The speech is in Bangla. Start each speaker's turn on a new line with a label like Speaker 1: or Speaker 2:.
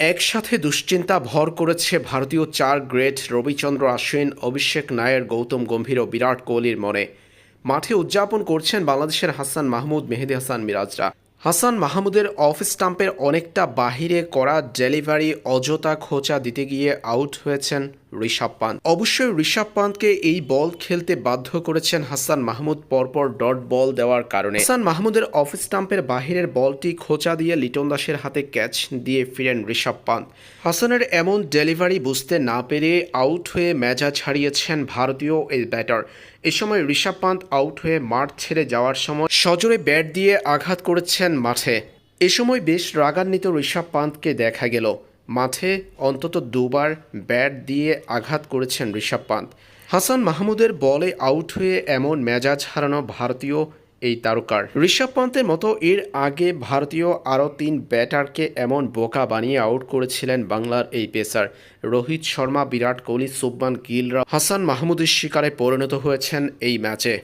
Speaker 1: একসাথে দুশ্চিন্তা ভর করেছে ভারতীয় চার গ্রেট রবিচন্দ্র আশ্বিন অভিষেক নায়ের, গৌতম গম্ভীর ও বিরাট কোহলির মনে। মাঠে উদযাপন করছেন বাংলাদেশের হাসান মাহমুদ, মেহেদি হাসান, মিরাজরা। হাসান মাহমুদের অফ স্টাম্পের অনেকটা বাহিরে করা ডেলিভারি অযথা খোঁচা দিতে গিয়ে আউট হয়েছেন ঋষভ পান্ত। অবশ্যই ঋষভ পান্তকে এই বল খেলতে বাধ্য করেছেন হাসান মাহমুদ পরপর ডট বল দেওয়ার কারণে। হাসান মাহমুদের অফ স্টাম্পের বাহিরের বলটি খোঁচা দিয়ে লিটন দাসের হাতে ক্যাচ দিয়ে ফিরেন ঋষভ পান্ত। হাসানের এমন ডেলিভারি বুঝতে না পেরে আউট হয়ে মেজাজ হারিয়েছেন ভারতীয় এই ব্যাটার। এ সময় ঋষভ পান্ত আউট হয়ে মাঠ ছেড়ে যাওয়ার সময় সজোরে ব্যাট দিয়ে আঘাত করেছেন মাঠে। এ সময় বেশ রাগান্বিত ঋষভ পান্তকে দেখা গেল। মাঠে অন্তত দুবার ব্যাট দিয়ে আঘাত করেছেন ঋষভ পান্ত। হাসান মাহমুদের বলে আউট হয়ে এমন মেজাজ হারানো ভারতীয় এই তারকার। ঋষভ পান্তের মতো এর আগে ভারতীয় আরও তিন ব্যাটারকে এমন বোকা বানিয়ে আউট করেছিলেন বাংলার এই পেসার। রোহিত শর্মা, বিরাট কোহলি সুবমান গিলরা হাসান মাহমুদের শিকারে পরিণত হয়েছেন এই ম্যাচে।